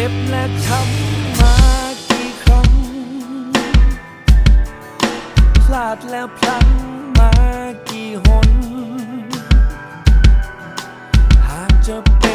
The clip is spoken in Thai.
เจ็บและช้ำมากี่ครั้ง พลาดแล้วพลั้งมากี่หน หากจะ